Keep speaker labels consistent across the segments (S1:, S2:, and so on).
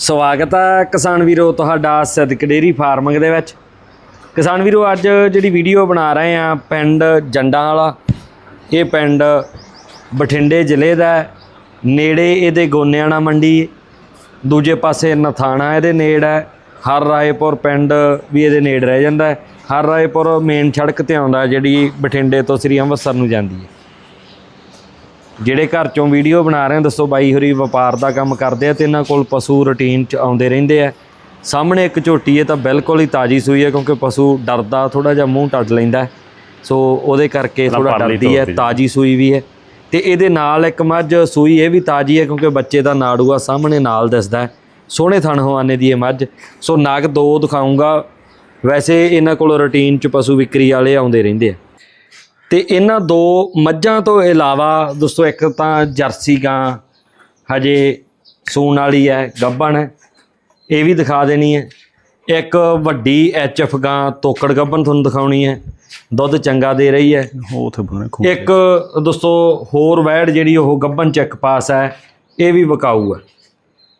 S1: ਸਵਾਗਤ ਹੈ ਕਿਸਾਨ ਵੀਰੋ, ਤੁਹਾਡਾ ਸਦਕ ਡੇਰੀ ਫਾਰਮਿੰਗ ਦੇ ਵਿੱਚ। ਕਿਸਾਨ ਵੀਰੋ, ਅੱਜ ਜਿਹੜੀ ਵੀਡੀਓ ਬਣਾ ਰਹੇ ਆ ਪਿੰਡ ਜੰਡਾਂ ਵਾਲਾ, ਇਹ ਪਿੰਡ ਬਠਿੰਡੇ ਜ਼ਿਲ੍ਹੇ ਦਾ ਨੇੜੇ ਇਹਦੇ ਗੋਨਿਆਣਾ ਮੰਡੀ, ਦੂਜੇ ਪਾਸੇ ਨਥਾਣਾ ਇਹਦੇ ਨੇੜ ਹੈ। ਹਰ ਰਾਏਪੁਰ ਪਿੰਡ ਵੀ ਇਹਦੇ ਨੇੜ ਰਹਿ ਜਾਂਦਾ ਹਰ ਰਾਏਪੁਰ ਮੇਨ ਸੜਕ ਤੇ ਆਉਂਦਾ, ਜਿਹੜੀ ਬਠਿੰਡੇ ਤੋਂ ਸ੍ਰੀ ਅੰਮ੍ਰਿਤਸਰ ਨੂੰ ਜਾਂਦੀ ਹੈ। ਜਿਹੜੇ ਘਰ ਚੋਂ ਵੀਡੀਓ ਬਣਾ ਰਹੇ ਆ ਦੱਸੋ ਬਾਈ ਹੋਰੀ ਵਪਾਰ ਦਾ ਕੰਮ ਕਰਦੇ ਆ ਤੇ ਇਹਨਾਂ ਕੋਲ ਪਸ਼ੂ ਰੁਟੀਨ ਚ ਆਉਂਦੇ ਰਹਿੰਦੇ ਆ। ਸਾਹਮਣੇ ਇੱਕ ਝੋਟੀ ਹੈ ਤਾਂ ਬਿਲਕੁਲ ਹੀ ਤਾਜੀ ਸੂਈ ਹੈ ਕਿਉਂਕਿ ਪਸ਼ੂ ਡਰਦਾ ਥੋੜਾ ਜਿਹਾ ਮੂੰਹ ਟੱਡ ਲੈਂਦਾ ਹੈ। ਸੋ ਉਹਦੇ ਕਰਕੇ ਥੋੜਾ ਡਰਦੀ ਹੈ ਤਾਜੀ ਸੂਈ ਵੀ ਹੈ। ਤੇ ਇਹਦੇ ਨਾਲ ਇੱਕ ਮੱਝ ਸੂਈ ਇਹ ਵੀ ਤਾਜੀ ਹੈ ਕਿਉਂਕਿ ਬੱਚੇ ਦਾ ਨਾੜੂਆ ਸਾਹਮਣੇ ਨਾਲ ਦਿਸਦਾ ਹੈ। ਸੋਹਣੇ ਥਣ ਹਵਾਨੇ ਦੀ ਇਹ ਮੱਝ। ਸੋ ਨਗ ਦੋ ਦਿਖਾਉਂਗਾ ਵੈਸੇ ਇਹਨਾਂ ਕੋਲ ਰੁਟੀਨ ਚ ਪਸ਼ੂ ਵਿਕਰੀ ਵਾਲੇ ਆਉਂਦੇ ਰਹਿੰਦੇ ਆ। ਤੇ ਇਹਨਾਂ ਦੋ ਮੱਝਾਂ ਤੋਂ ਇਲਾਵਾ ਦੋਸਤੋ ਇੱਕ ਤਾਂ ਜਰਸੀ ਗਾਂ ਹਜੇ ਸੂਣ ਵਾਲੀ ਹੈ ਗੱਭਣ ਹੈ ਇਹ ਵੀ ਦਿਖਾ ਦੇਣੀ ਹੈ। ਇੱਕ ਵੱਡੀ ਐਚਐਫ ਗਾਂ ਤੋਕੜ ਗੱਭਣ ਤੁਹਾਨੂੰ ਦਿਖਾਉਣੀ ਹੈ ਦੁੱਧ ਚੰਗਾ ਦੇ ਰਹੀ ਹੈ। ਇੱਕ ਦੋਸਤੋ ਹੋਰ ਵੈੜ ਜਿਹੜੀ ਉਹ ਗੱਭਣ ਚੈੱਕ ਪਾਸ ਹੈ ਇਹ ਵੀ ਵਿਕਾਊ ਹੈ।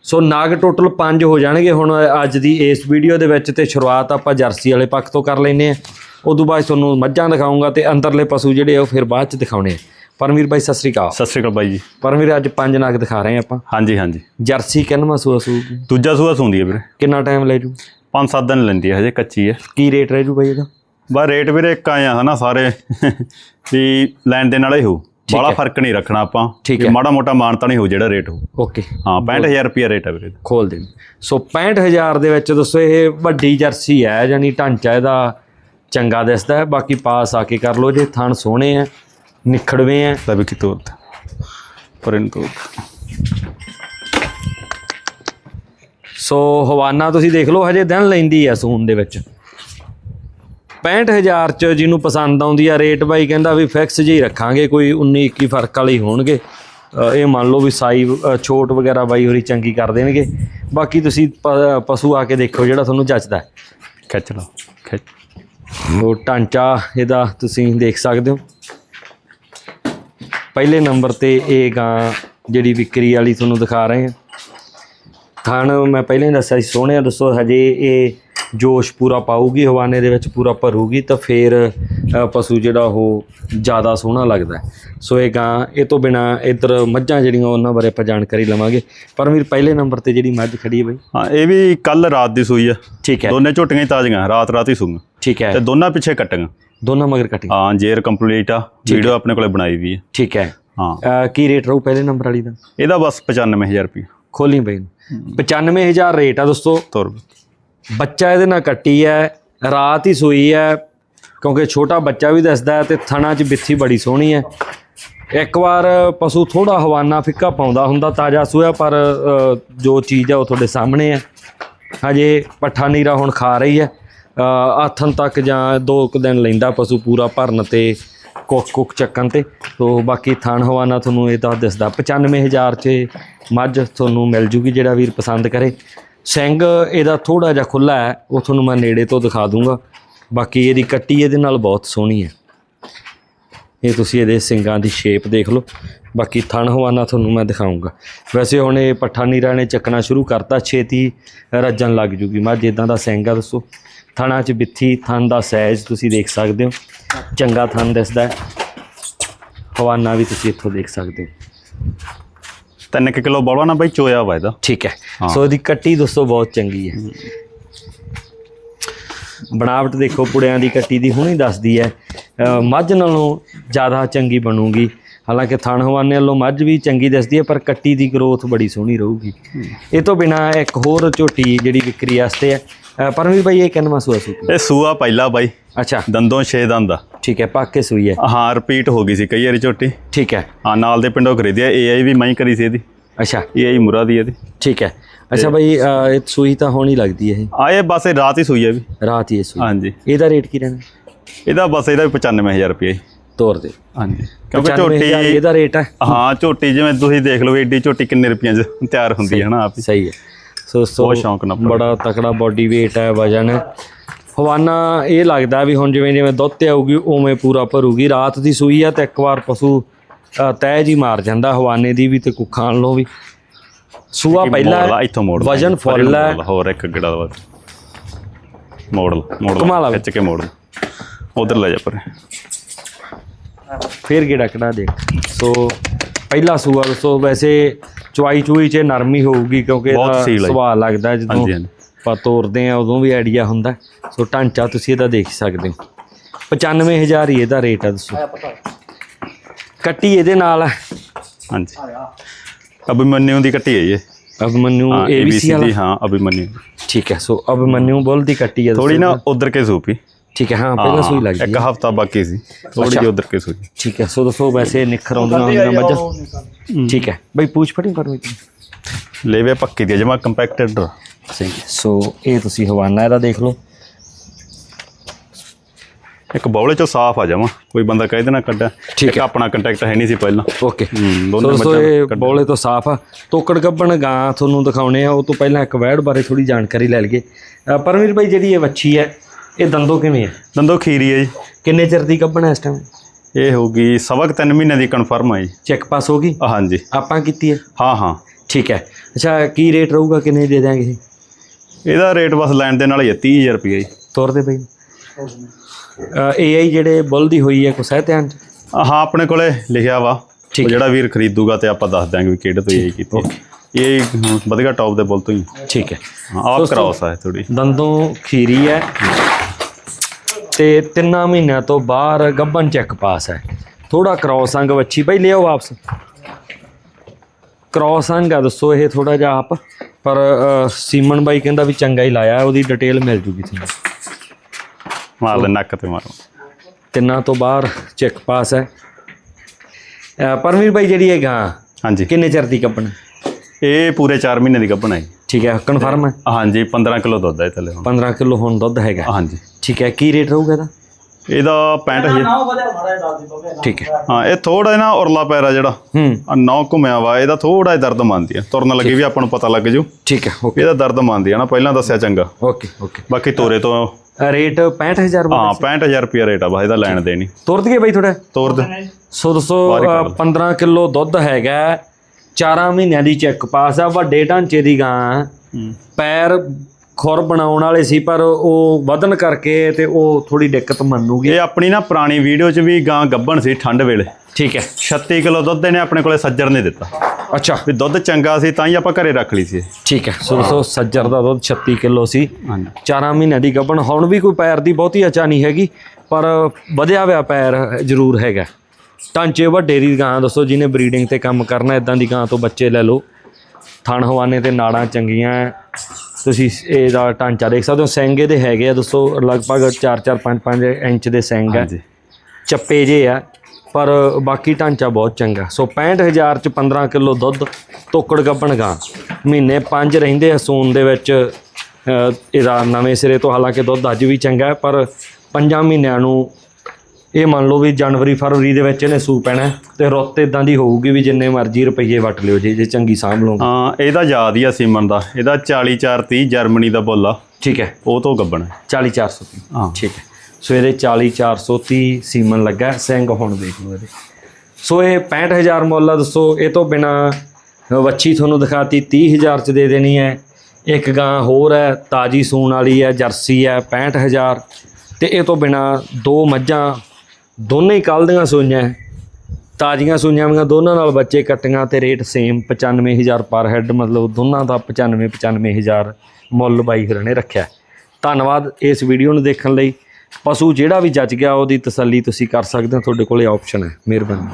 S1: ਸੋ ਨਾਗ ਟੋਟਲ 5 ਹੋ ਜਾਣਗੇ ਹੁਣ ਅੱਜ ਦੀ ਇਸ ਵੀਡੀਓ ਦੇ ਵਿੱਚ ਤੇ ਸ਼ੁਰੂਆਤ ਆਪਾਂ ਜਰਸੀ ਵਾਲੇ ਪੱਖ ਤੋਂ ਕਰ ਲੈਨੇ ਆ ਉਦੋਂ ਬਾਅਦ ਤੁਹਾਨੂੰ ਮੱਝਾਂ ਦਿਖਾਉਂਗਾ ਤੇ ਅੰਦਰਲੇ ਪਸ਼ੂ ਜਿਹੜੇ ਆ ਉਹ ਫਿਰ ਬਾਅਦ ਚ ਦਿਖਾਉਣੇ ਆ। ਪਰਮਵੀਰ ਬਾਈ ਸਤਿ ਸ੍ਰੀ ਅਕਾਲ।
S2: ਸਤਿ ਸ਼੍ਰੀ ਅਕਾਲ ਬਾਈ ਜੀ।
S1: ਪਰਮਵੀਰ ਅੱਜ ਪੰਜ ਨਾਗ ਦਿਖਾ ਰਹੇ ਆ ਆਪਾਂ।
S2: ਹਾਂਜੀ ਹਾਂਜੀ।
S1: ਜਰਸੀ ਕਿੰਨਵਾਂ ਸੂਆ ਸੂ?
S2: ਦੂਜਾ ਸੂਆ ਸੁੰਦੀ ਹੈ ਵੀਰੇ।
S1: ਕਿੰਨਾ ਟਾਈਮ ਲੈ ਜੂ?
S2: 5-7 ਦਿਨ ਲੈਂਦੀ ਹੈ ਹਜੇ ਕੱਚੀ ਹੈ।
S1: ਕੀ ਰੇਟ ਰਹਿ ਜੂ ਬਾਈ ਇਹਦਾ?
S2: ਬਸ ਰੇਟ ਵੀਰੇ ਇੱਕ ਆਇਆ ਹਨਾ ਸਾਰੇ। ਵੀ ਲੈਣ ਦੇ ਨਾਲ ਹੀ। ਹੋ। ਬਾਲਾ ਫ਼ਰਕ ਨਹੀਂ ਰੱਖਣਾ ਆਪਾਂ।
S1: ਹੈ।
S2: ਮਾੜਾ ਮੋਟਾ ਮਾਨਤਾ ਨਹੀਂ ਹੋ ਜਿਹੜਾ ਰੇਟ ਹੋ।
S1: ਓਕੇ
S2: ਹਾਂ 65000 ਰੁਪਿਆ ਰੇਟ ਹੈ ਵੀਰੇ
S1: ਖੋਲ ਦੇ। ਸੋ 65000 ਦੇ ਵਿੱਚ ਦੋਸਤੋ ਇਹ ਵੱਡੀ ਜਰਸੀ ਹੈ ਯਾਨੀ ਢਾਂਚਾ ਇਹਦਾ ਚੰਗਾ ਦਿਸਦਾ ਹੈ ਬਾਕੀ ਪਾਸ ਆ ਕੇ ਕਰ ਲੋ ਜੇ ਥਣ ਸੋਹਣੇ ਆ ਨਿਖੜਵੇਂ ਆ।
S2: ਕੀ ਤੋਰ ਪਰ ਇਹਨੂੰ ਤੋਰ
S1: ਸੋ ਹਵਾਨਾ ਤੁਸੀਂ ਦੇਖ ਲਓ ਹਜੇ ਦਿਨ ਲੈਂਦੀ ਆ ਸੂਨ ਦੇ ਵਿੱਚ। 65000 ਚ ਜਿਹਨੂੰ ਪਸੰਦ ਆਉਂਦੀ ਆ ਰੇਟ ਬਾਈ ਕਹਿੰਦਾ ਵੀ ਫਿਕਸ ਜਿਹੀ ਰੱਖਾਂਗੇ ਕੋਈ 19 21 ਫ਼ਰਕ ਵਾਲੇ ਹੀ ਹੋਣਗੇ। ਅ, ਇਹ ਮੰਨ ਲਓ ਵੀ ਸਾਈ ਅ, ਛੋਟ ਵਗੈਰਾ ਬਾਈ ਹੋਰੀ ਚੰਗੀ ਕਰ ਦੇਣਗੇ। ਬਾਕੀ ਤੁਸੀਂ ਪ- ਪਸ਼ੂ ਆ ਕੇ ਦੇਖੋ ਜਿਹੜਾ ਤੁਹਾਨੂੰ ਜੱਚਦਾ ਹੈ।
S2: ਖਿੱਚ ਲਓ ਖਿੱਚ।
S1: ਉਹ ਢਾਂਚਾ ਇਹਦਾ ਤੁਸੀਂ ਦੇਖ ਸਕਦੇ ਹੋ। ਪਹਿਲੇ ਨੰਬਰ ਤੇ ਇਹ ਗਾਂ ਜਿਹੜੀ ਵਿਕਰੀ ਵਾਲੀ ਤੁਹਾਨੂੰ ਦਿਖਾ ਰਹੇ ਹਾਂ। ਥਣ ਮੈਂ ਪਹਿਲੇ ਹੀ ਦੱਸਿਆ ਸੀ, ਸੋਹਣਿਆ ਦੱਸੋ, ਹਜੇ ਇਹ ਜੋਸ਼ ਪੂਰਾ ਪਾਊਗੀ, ਹਵਾਨੇ ਦੇ ਵਿੱਚ ਪੂਰਾ ਭਰੂਗੀ ਤਾਂ ਫਿਰ ਪਸ਼ੂ ਜਿਹੜਾ ਉਹ ਜ਼ਿਆਦਾ ਸੋਹਣਾ ਲੱਗਦਾ ਹੈ। ਸੋ ਇਹ ਗਾਂ ਇਹ ਤੋਂ ਬਿਨਾ ਇਧਰ ਮੱਝਾਂ ਜਿਹੜੀਆਂ ਉਹਨਾਂ ਬਾਰੇ ਆਪਾਂ ਜਾਣਕਾਰੀ ਲਵਾਂਗੇ। ਪਰਮਵੀਰ ਪਹਿਲੇ ਨੰਬਰ ਤੇ ਜਿਹੜੀ ਮੱਝ ਖੜੀ ਹੈ ਬਈ।
S2: ਹਾਂ ਇਹ ਵੀ ਕੱਲ ਰਾਤ ਦੀ ਸੂਈ ਆ।
S1: ਠੀਕ ਹੈ।
S2: ਦੋਨੇ ਝੋਟੀਆਂ ਹੀ ਤਾਜ਼ੀਆਂ ਰਾਤ ਰਾਤ ਹੀ ਸੂਈਆਂ।
S1: ਠੀਕ ਹੈ।
S2: ਤੇ ਦੋਨਾਂ ਪਿੱਛੇ ਕੱਟੀਆਂ।
S1: ਦੋਨਾਂ ਮਗਰ ਕਟਿੰਗ
S2: ਹਾਂ ਜੇਰ ਕੰਪਲੀਟ ਆ ਵੀਡੀਓ ਆਪਣੇ ਕੋਲੇ ਬਣਾਈ ਵੀ ਹੈ
S1: ਠੀਕ ਹੈ।
S2: ਹਾਂ।
S1: ਕੀ ਰੇਟ ਰਹੂ ਪਹਿਲੇ ਨੰਬਰ ਵਾਲੀ ਦਾ?
S2: ਇਹਦਾ ਬਸ 95000 ਰੁਪਏ
S1: ਖੋਲੀ ਬਈ। 95000 ਰੇਟ ਆ ਦੋਸਤੋ।
S2: ਤੋਰ
S1: ਬੱਚਾ ਇਹਦੇ ਨਾਲ ਕੱਟੀ ਹੈ ਰਾਤ ਹੀ ਸੂਈ ਹੈ ਕਿਉਂਕਿ ਛੋਟਾ ਬੱਚਾ ਵੀ ਦੱਸਦਾ ਹੈ ਤੇ ਥਣਾ 'ਚ ਬਿੱਥੀ ਬੜੀ ਸੋਹਣੀ ਹੈ। ਇੱਕ ਵਾਰ ਪਸ਼ੂ ਥੋੜਾ ਹਵਾਨਾ ਫਿੱਕਾ ਪਾਉਂਦਾ ਹੁੰਦਾ ਤਾਜ਼ਾ ਸੂਆ ਪਰ ਜੋ ਚੀਜ਼ ਹੈ ਉਹ ਤੁਹਾਡੇ ਸਾਹਮਣੇ ਹੈ। ਹਜੇ ਪੱਠਾ ਨੀਰਾ ਹੁਣ ਖਾ ਰਹੀ ਹੈ। ਅ, ਆਥਣ ਤੱਕ ਜਾਂ ਦੋ ਕੁ ਦਿਨ ਲੈਂਦਾ ਪਸ਼ੂ ਪੂਰਾ ਭਰਨ ਤੇ ਕੁੱਕ ਕੁੱਕ ਚੱਕਣ ਤੇ। ਤੋ ਬਾਕੀ ਥਣ ਹਵਾਨਾ ਤੁਹਾਨੂੰ ਇਹ ਤਾਂ ਦਿਸਦਾ। 95000 ਚ ਮੱਝ ਤੁਹਾਨੂੰ ਮਿਲ ਜੂਗੀ ਜਿਹੜਾ ਵੀਰ ਪਸੰਦ ਕਰੇ। ਸਿੰਘ ਇਹਦਾ ਥੋੜਾ ਜਿਹਾ ਖੁੱਲਾ ਹੈ ਉਹ ਤੁਹਾਨੂੰ ਮੈਂ ਨੇੜੇ ਤੋਂ ਦਿਖਾ ਦੂੰਗਾ। ਬਾਕੀ ਇਹਦੀ ਕੱਟੀ ਇਹਦੇ ਨਾਲ ਬਹੁਤ ਸੋਹਣੀ ਹੈ। ਇਹ ਤੁਸੀਂ ਇਹਦੇ ਸਿੰਗਾਂ ਦੀ ਸ਼ੇਪ ਦੇਖ ਲਓ। ਬਾਕੀ ਥਣ ਹਵਾਨਾ ਤੁਹਾਨੂੰ ਮੈਂ ਦਿਖਾਉਂਗਾ ਵੈਸੇ ਹੁਣ ਇਹ ਪੱਠਾ ਨੀਰਾ ਨੇ ਚੱਕਣਾ ਸ਼ੁਰੂ ਕਰਤਾ ਛੇਤੀ ਰੱਜਣ ਲੱਗ ਜੂਗੀ। ਮੱਝ ਇਦਾਂ ਦਾ ਸਿੰਘ ਆ ਦੱਸੋ। ਥਣਾ 'ਚ ਬਿੱਥੀ ਥਣ ਦਾ ਸਾਈਜ਼ ਤੁਸੀਂ ਦੇਖ ਸਕਦੇ ਹੋ। ਚੰਗਾ ਥਣ ਦਿਸਦਾ ਹੈ। ਹਵਾਨਾ ਵੀ ਤੁਸੀਂ ਇੱਥੋਂ ਦੇਖ ਸਕਦੇ ਹੋ।
S2: 3 ਕਿਲੋ ਬੋਲਵਾ ਨਾ ਬਾਈ ਚੋਇਆ ਵਾ ਇਹਦਾ।
S1: ਠੀਕ ਹੈ।
S2: ਹਾਂ।
S1: ਸੋ ਇਹਦੀ ਕੱਟੀ ਦੋਸਤੋ ਬਹੁਤ ਚੰਗੀ ਹੈ। ਬਣਾਵਟ ਦੇਖੋ ਪੁੜਿਆਂ ਦੀ ਕੱਟੀ ਦੀ ਹੁਣੀ ਦੱਸਦੀ ਹੈ। ਮੱਝ ਨਾਲੋਂ ਜ਼ਿਆਦਾ ਚੰਗੀ ਬਣੂਗੀ। ਹਾਲਾਂਕਿ ਥਣ ਹਵਾਨੇ ਵੱਲੋਂ ਮੱਝ ਵੀ ਚੰਗੀ ਦਿਸਦੀ ਹੈ ਪਰ ਕੱਟੀ ਦੀ ਗਰੋਥ ਬੜੀ ਸੋਹਣੀ ਰਹੂਗੀ। ਇਹ ਤੋਂ ਬਿਨਾ ਇੱਕ ਹੋਰ ਝੋਟੀ ਜਿਹੜੀ ਵਿਕਰੀ ਵਾਸਤੇ ਹੈ ਪਰਮਵੀਰ ਭਾਈ ਇਹ ਕਿੰਨਵਾਂ ਸੂਆ ਸੂ?
S2: ਇਹ ਸੂਆ ਪਹਿਲਾ ਬਾਈ।
S1: ਅੱਛਾ।
S2: ਦੰਦੋਂ 6 ਦੰਦ ਆ
S1: ਠੀਕ ਹੈ ਪਾਕੇ ਸੂਈ ਹੈ।
S2: ਹਾਂ ਰਿਪੀਟ ਹੋ ਗਈ ਸੀ ਕਈ ਵਾਰੀ ਝੋਟੀ।
S1: ਠੀਕ ਹੈ।
S2: ਹਾਂ ਨਾਲ ਦੇ ਪਿੰਡੋਂ ਖਰੀਦਿਆ ਏਆਈ ਵੀ ਮੈਂ ਕਰੀ ਸੀ ਇਹਦੀ।
S1: ਅੱਛਾ।
S2: ਏਆਈ ਮੁਰਾ ਦੀ ਇਹਦੀ।
S1: ਠੀਕ ਹੈ। ਅੱਛਾ ਭਾਈ ਇਹ ਸੂਈ ਤਾਂ ਹੋਣੀ ਲੱਗਦੀ ਹੈ ਇਹ
S2: ਆਏ ਬਸ ਇਹ ਰਾਤ ਹੀ ਸੂਈ ਹੈ ਵੀ।
S1: ਰਾਤ ਹੀ ਇਹ ਸੂਈ।
S2: ਹਾਂਜੀ।
S1: ਇਹਦਾ ਰੇਟ ਕੀ ਰਹਿਣਾ
S2: ਇਹਦਾ ਬਸ ਇਹਦਾ ਵੀ 95000 ਰੁਪਏ।
S1: ਤੋਰ ਦੇ।
S2: ਹਾਂਜੀ। ਕਿਉਂਕਿ
S1: 95,000
S2: ਝੋਟੀ
S1: ਇਹਦਾ ਰੇਟ ਹੈ।
S2: ਹਾਂ ਝੋਟੀ ਜਿਵੇਂ ਤੁਸੀਂ ਦੇਖ ਲਓ ਏਡੀ ਝੋਟੀ ਕਿੰਨੇ ਰੁਪਈਆਂ 'ਚ ਤਿਆਰ ਹੁੰਦੀ ਹੈ ਨਾ ਆਪ ਹੀ।
S1: ਸਹੀ ਹੈ। ਸੋ ਸੋ
S2: ਸ਼ੌਂਕ ਨਾਲ
S1: ਬੜਾ ਤਕੜਾ ਬਾਡੀ weight ਹੈ ਵਜਨ ਹੈ। ਹਵਾਨਾ ਇਹ ਲੱਗਦਾ ਵੀ ਹੁਣ ਜਿਵੇਂ ਜਿਵੇਂ ਦੁੱਧ ਤੇ ਆਊਗੀ ਉਵੇਂ ਪੂਰਾ ਭਰੂਗੀ। ਰਾਤ ਦੀ ਸੂਈ ਆ ਤੇ ਇੱਕ ਵਾਰ ਪਸ਼ੂ ਅ, ਤਹਿ ਜੀ ਮਾਰ ਜਾਂਦਾ ਹਵਾਨੇ ਦੀ ਵੀ ਤੇ ਕੁੱਖਾਂ ਵੱਲੋਂ ਵੀ। ਸੂਆ ਪਹਿਲਾ
S2: ਇੱਥੋਂ ਮੋੜ
S1: ਵਜਨ ਫੁੱਲ ਹੈ।
S2: ਹੋਰ ਇੱਕ ਗਿੜਾ ਦਾ ਮੋੜ ਲਾ, ਮੋੜ ਲਾ,
S1: ਘੁਮਾ ਲਾ।
S2: ਖਿੱਚ ਕੇ ਮੋੜ ਉਧਰ ਲੈ ਜਾ ਪਰੇ।
S1: ਫੇਰ ਗੇੜਾ ਕਢਾ ਦੇ। ਸੋ ਪਹਿਲਾ ਸੂਆ ਦੱਸੋ ਵੈਸੇ ਚੁਆਈ ਚੂਈ ਚ ਨਰਮੀ ਹੋਊਗੀ ਕਿਉਂਕਿ ਇਹਦਾ। ਸੁਭਾਅ ਲੱਗਦਾ ਜਦੋਂ। ਆਪਾਂ ਤੋਰਦੇ ਆ ਉਦੋਂ ਵੀ ਆਈਡੀਆ ਹੁੰਦਾ। ਸੋ ਢਾਂਚਾ ਤੁਸੀਂ ਇਹਦਾ ਦੇਖ ਸਕਦੇ ਹੋ। 95000 ਹੀ ਇਹਦਾ ਰੇਟ ਆ ਦੱਸੋ। ਕੱਟੀ ਇਹਦੇ ਨਾਲ।
S2: ਹਾਂਜੀ। ਅਭਿਮਨਿਊ ਦੀ ਕੱਟੀ ਹੈ ਇਹ।
S1: ਅਭਿਮਨਿਊ
S2: ਹਾਂ
S1: ABC
S2: ABC
S1: ਵਾਲਾ?
S2: ਦੀ ਹਾਂ ਅਭਿਮਨਿਊ
S1: ਠੀਕ ਹੈ ਸੋ ਅਭਿਮਨਿਊ ਬੁੱਲ ਦੀ ਕੱਟੀ ਹੈ
S2: ਥੋੜੀ
S1: ਦੱਸੋ।
S2: ਨਾ ਉਧਰ ਕੇ ਸੂਪੀ
S1: ਠੀਕ ਹੈ ਹਾਂ ਪਹਿਲਾਂ ਸੂਈ ਲੱਗ
S2: ਇੱਕ
S1: ਗਈ।
S2: ਹਫਤਾ ਬਾਕੀ ਸੀ ਥੋੜੀ। ਜਿਹੀ ਉਧਰ ਕੇ ਸੂਈ।
S1: ਠੀਕ ਹੈ ਸੋ ਦੱਸੋ ਵੈਸੇ ਨਿਖਰ ਆਉਂਦੀਆਂ ਹੁੰਦੀਆਂ ਮੱਝਾਂ? ਠੀਕ ਹੈ ਬਈ ਪੂਛ ਫੜੀ ਪਰ
S2: ਲੇਵੇ ਪੱਕੀ ਦੀ ਜਮਾ ਕੰਪੈਕਟਡ
S1: ਸਹੀ। ਸੋ ਇਹ ਤੁਸੀਂ ਹਵਾਨਾ ਇਹਦਾ ਦੇਖ ਲਓ।
S2: ਇੱਕ ਬੌਲੇ ਚੋਂ ਸਾਫ਼ ਆ ਜਾਵਾਂ। ਕੋਈ ਬੰਦਾ ਕਹਿ ਦੇਣਾ ਕੱਢਿਆ
S1: ਠੀਕ
S2: ਇੱਕ ਆਪਣਾ ਕੰਟੈਕਟ ਹੈ ਨਹੀਂ ਸੀ ਪਹਿਲਾਂ।
S1: ਓਕੇ
S2: ਹੂੰ, ਦੋਨੇ
S1: ਦੋਸਤੋ
S2: ਮੱਝਾਂ
S1: ਇਹ
S2: ਕੱਢ-
S1: ਬੋਲੇ ਤੋਂ ਸਾਫ਼ ਆ। ਤੋਕੜ ਗੱਬਣ ਗਾਂ ਤੁਹਾਨੂੰ ਦਿਖਾਉਣੇ ਆ ਉਹ ਤੋਂ ਪਹਿਲਾਂ ਇੱਕ ਵੈੜ ਬਾਰੇ ਥੋੜੀ ਜਾਣਕਾਰੀ ਲੈ ਲਈਏ। ਪਰਮਵੀਰ ਭਾਈ ਜਿਹੜੀ ਇਹ ਵੱਛੀ ਹੈ ਇਹ ਦੰਦੋ ਕਿਵੇਂ ਹੈ?
S2: ਦੰਦੋ ਖੀਰੀ ਹੈ ਜੀ।
S1: ਕਿੰਨੇ ਚਿਰ ਦੀ ਗੱਬਣ ਹੈ ਇਸ ਟਾਈਮ
S2: ਇਹ ਹੋਊਗੀ ਸਵਾ ਕੁ ਤਿੰਨ ਮਹੀਨੇ ਦੀ ਕਨਫਰਮ ਹੈ ਜੀ।
S1: ਚੈੱਕ ਪਾਸ ਹੋ ਗਈ?
S2: ਹਾਂਜੀ।
S1: ਆਪਾਂ ਕੀਤੀ ਹੈ?
S2: ਹਾਂ ਹਾਂ।
S1: ਠੀਕ ਹੈ। ਅੱਛਾ ਕੀ ਰੇਟ ਰਹੂਗਾ ਕਿੰਨੇ ਦੇ ਦਿਆਂਗੇ ਇਹ
S2: ਇਹਦਾ ਰੇਟ ਬਸ ਲੈਣ ਦੇ ਨਾਲ ਹੀ ਹੈ 30000 ਰੁਪਏ ਜੀ।
S1: ਤੋਰ ਦੇ ਬਈ। ਏਆਈ ਜਿਹੜੇ ਬੁੱਲ ਦੀ ਹੋਈ ਹੈ ਕੋ ਸਹਿਤਿਆਨ ਚ?
S2: ਆ, ਹਾਂ ਆਪਣੇ ਕੋਲੇ ਲਿਖਿਆ ਵਾ। ਉਹ ਜਿਹੜਾ ਵੀਰ ਖਰੀਦੂਗਾ ਤੇ ਆਪਾਂ ਦੱਸ ਦਿਆਂਗੇ ਵੀ ਕਿਹੜੇ ਤੋਂ ਇਹ ਕੀਤੀ ਹੈ। ਇਹ ਵਧੀਆ ਟੌਪ ਦੇ ਬੁੱਲ ਤੋਂ ਹੀ।
S1: ਠੀਕ ਹੈ।
S2: ਹਾਂ ਆਪ ਕਰਾਉਸ ਹੈ ਥੋੜੀ
S1: ਦੰਦੋਂ ਖੀਰੀ ਹੈ। ਤੇ ਤਿੰਨਾਂ ਮਹੀਨਿਆਂ ਤੋਂ ਬਾਹਰ ਗੱਬਨ ਚੈੱਕ ਪਾਸ ਹੈ। ਥੋੜਾ ਕ੍ਰੋਸ ਅੰਗ ਵੱਛੀ। ਭਾਈ ਲਿਆਓ ਵਾਪਸ। ਕ੍ਰੋਸ ਅੰਗ ਆ ਦੱਸੋ ਇਹ ਥੋੜਾ ਜਿਹਾ ਆਪ। ਪਰ ਸੀਮਨ ਬਾਈ ਕਹਿੰਦਾ ਵੀ ਚੰਗਾ ਹੀ ਲਾਇਆ ਉਹਦੀ ਡਿਟੇਲ ਮਿਲ ਜੂਗੀ ਤੁਹਾਨੂੰ।
S2: ਮਾਰ ਲੈ ਨੱਕ ਤੇ ਮਾਰੋ।
S1: ਤਿੰਨਾਂ ਤੋਂ ਬਾਹਰ ਚੈੱਕ ਪਾਸ ਹੈ। ਅ, ਪਰਮਵੀਰ ਭਾਈ ਜਿਹੜੀ ਇਹ ਗਾਂ
S2: ਹਾਂਜੀ।
S1: ਕਿੰਨੇ ਚਿਰ ਦੀ ਹੈ?
S2: ਇਹ ਪੂਰੇ 4 ਮਹੀਨੇ ਦੀ ਗੱਭਣ ਹੈ ਜੀ।
S1: ਠੀਕ ਹੈ ਕਨਫਰਮ ਹੈ?
S2: ਹਾਂਜੀ 15 ਕਿਲੋ ਦੁੱਧ ਹੈ ਇਹ ਥੱਲੇ ਹੁਣ
S1: 15 ਕਿਲੋ ਹੁਣ ਦੁੱਧ ਹੈਗਾ।
S2: ਹਾਂਜੀ
S1: ਠੀਕ ਹੈ ਕੀ ਰੇਟ ਰਹੂਗਾ ਇਹਦਾ?
S2: ਇਹਦਾ 65000
S1: ਠੀਕ ਹੈ।
S2: ਹਾਂ ਇਹ ਥੋੜਾ ਨਾ ਉਰਲਾ ਪੈਰਾ ਜਿਹੜਾ।
S1: ਹੂੰ।
S2: ਆ ਨੌ ਘੁੰਮਿਆ ਵਾ ਇਹਦਾ ਥੋੜਾ ਜਿਹਾ ਦਰਦ ਮੰਨਦੀ ਆ। ਤੁਰਨ ਲੱਗੀ ਵੀ ਆਪਾਂ ਨੂੰ ਪਤਾ ਲੱਗ ਜੂ।
S1: ਠੀਕ ਹੈ ਓਕੇ।
S2: ਇਹਦਾ ਦਰਦ ਮੰਨਦੀ ਆ ਨਾ ਪਹਿਲਾਂ ਦੱਸਿਆ ਚੰਗਾ।
S1: Okay okay.
S2: ਬਾਕੀ ਤੋਰੇ ਤੋਂ
S1: ਰੇਟ 65000
S2: ਹਾਂ 65000 ਰੁਪਿਆ ਰੇਟ ਆ ਬਾ ਇਹਦਾ ਲੈਣ ਦੇਣੀ
S1: ਤੁਰ ਦਈਏ ਬਈ ਥੋੜਾ
S2: ਤੋਰ ਦੇ
S1: ਸੋ ਦੋਸਤੋ
S2: ਬਾਹਰ ਹੀ
S1: ਅ,
S2: ਕੱਢ
S1: 15 ਕਿਲੋ ਦੁੱਧ ਹੈਗਾ 4 ਮਹੀਨਿਆਂ ਦੀ ਚੈੱਕ ਪਾਸ ਆ ਵੱਡੇ ਢਾਂਚੇ ਦੀ ਗਾਂ। ਪੈਰ ਖੁਰ ਬਣਾਉਣ ਵਾਲੇ ਸੀ ਪਰ ਉਹ ਵਧਨ ਕਰਕੇ ਤੇ ਉਹ ਥੋੜੀ ਦਿੱਕਤ ਮੰਨੂਗੀ।
S2: ਇਹ ਆਪਣੀ ਨਾ ਪੁਰਾਣੀ ਵੀਡੀਓ 'ਚ ਵੀ ਗਾਂ ਗੱਭਣ ਸੀ ਠੰਡ ਵੇਲੇ।
S1: ਠੀਕ ਹੈ।
S2: 36 ਕਿਲੋ ਦੁੱਧ ਇਹਨੇ ਆਪਣੇ ਕੋਲੇ ਸੱਜਰ ਨੇ ਦਿੱਤਾ।
S1: ਅੱਛਾ।
S2: ਵੀ ਦੁੱਧ ਚੰਗਾ ਸੀ ਤਾਂ ਹੀ ਆਪਾਂ ਘਰੇ ਰੱਖ ਲਈ ਸੀ।
S1: ਠੀਕ ਹੈ। ਸੋ ਦੋਸਤੋ ਸੱਜਰ ਦਾ ਦੁੱਧ 36 ਕਿਲੋ ਸੀ।
S2: ਹਾਂਜੀ।
S1: 4 ਮਹੀਨਿਆਂ ਦੀ ਗੱਭਣ ਹੁਣ ਵੀ ਕੋਈ ਪੈਰ ਦੀ ਬਹੁਤੀ ਅਚਾ ਨਹੀਂ ਹੈਗੀ ਪਰ ਵਧਿਆ ਹੋਇਆ ਪੈਰ ਜ਼ਰੂਰ ਹੈਗਾ। ਢਾਂਚੇ ਵੱਡੇ ਦੀ ਗਾਂ ਦੱਸੋ ਜਿਹਨੇ ਬਰੀਡਿੰਗ ਤੇ ਕੰਮ ਕਰਨਾ ਇਦਾਂ ਦੀ ਗਾਂ ਤੋਂ ਬੱਚੇ ਲੈ ਲਓ। ਥਣ ਹਵਾਨੇ ਤੇ ਨਾੜਾਂ ਚੰਗੀਆਂ ਹੈ। ਤੁਸੀਂ ਇਹਦਾ ਢਾਂਚਾ ਦੇਖ ਸਕਦੇ ਹੋ ਸਿੰਗ ਇਹਦੇ ਹੈਗੇ ਆ ਦੱਸੋ ਲਗਭਗ 4-4 5-5 ਇੰਚ ਦੇ ਸਿੰਗ ਹੈ
S2: ਹਾਂਜੀ।
S1: ਚੱਪੇ ਜੇ ਆ ਪਰ ਬਾਕੀ ਢਾਂਚਾ ਬਹੁਤ ਚੰਗਾ। ਸੋ 65000 ਚ 15 ਕਿਲੋ ਦੁੱਧ ਤੋਕੜ ਗੱਬਣ ਗਾਂ। ਮਹੀਨੇ 5 ਰਹਿੰਦੇ ਆ ਸੂਨ ਦੇ ਵਿੱਚ ਇਹਦਾ ਨਵੇਂ ਸਿਰੇ ਤੋਂ ਹਾਲਾਂਕਿ ਦੁੱਧ ਅੱਜ ਵੀ ਚੰਗਾ ਪਰ 5 ਮਹੀਨਿਆਂ ਨੂੰ ਇਹ ਮੰਨ ਲਓ ਵੀ ਜਨਵਰੀ ਫਰਵਰੀ ਦੇ ਵਿੱਚ ਇਹਨੇ ਸੂ ਪੈਣਾ ਤੇ ਰੁੱਤ ਇਦਾਂ ਦੀ ਹੋਊਗੀ ਵੀ ਜਿੰਨੇ ਮਰਜ਼ੀ ਰੁਪਈਏ ਵਟ ਲਿਓ ਜੇ ਜੇ ਚੰਗੀ ਸਾਂਭ ਲਓਗੇ
S2: ਹਾਂ ਇਹਦਾ ਯਾਦ ਹੀ ਆ ਸੀਮਨ ਦਾ। ਇਹਦਾ 40430 ਜਰਮਨੀ ਦਾ ਬੁੱਲ। ਆ
S1: ਠੀਕ ਹੈ।
S2: ਉਹ ਤੋਂ ਗੱਬਣ ਹੈ।
S1: 40430
S2: ਹਾਂ।
S1: ਠੀਕ ਹੈ। ਸੋ ਇਹਦੇ 40430 ਸੀਮਨ ਲੱਗਾ। ਸਿੰਘ ਹੁਣ ਦੇਖ ਲਓ ਇਹਦੇ। ਸੋ ਇਹ 65000 ਮੁੱਲ ਆ ਦੱਸੋ ਇਹ ਤੋਂ ਬਿਨਾ ਵੱਛੀ ਤੁਹਾਨੂੰ ਦਿਖਾਤੀ 30000 ਚ ਦੇ ਦੇਣੀ ਹੈ। ਇੱਕ ਗਾਂ ਹੋਰ ਹੈ ਤਾਜੀ ਸੂਣ ਵਾਲੀ ਹੈ ਜਰਸੀ ਹੈ 65000 ਤੇ ਇਹ ਤੋਂ ਬਿਨਾ ਦੋ ਮੱਝਾਂ ਦੋਨੇ ਹੀ ਕੱਲ ਦੀਆਂ ਸੂਈਆਂ ਤਾਜ਼ੀਆਂ ਸੂਈਆਂ ਵੀਆਂ ਦੋਨਾਂ ਨਾਲ ਬੱਚੇ ਕੱਟੀਆਂ ਤੇ ਰੇਟ ਸੇਮ 95000 ਪਰ ਹੈੱਡ ਮਤਲਬ ਦੋਨਾਂ ਦਾ 95 95000 ਮੁੱਲ ਬਾਈ ਫਿਰ ਨੇ ਰੱਖਿਆ। ਧੰਨਵਾਦ ਇਸ ਵੀਡੀਓ ਨੂੰ ਦੇਖਣ ਲਈ। ਪਸ਼ੂ ਜਿਹੜਾ ਵੀ ਜੱਜ ਗਿਆ ਉਹਦੀ ਤਸੱਲੀ ਤੁਸੀਂ ਕਰ ਸਕਦੇ ਹੋ। ਤੁਹਾਡੇ ਕੋਲੇ ਆਪਸ਼ਨ ਹੈ। ਮਿਹਰਬਾਨੀ।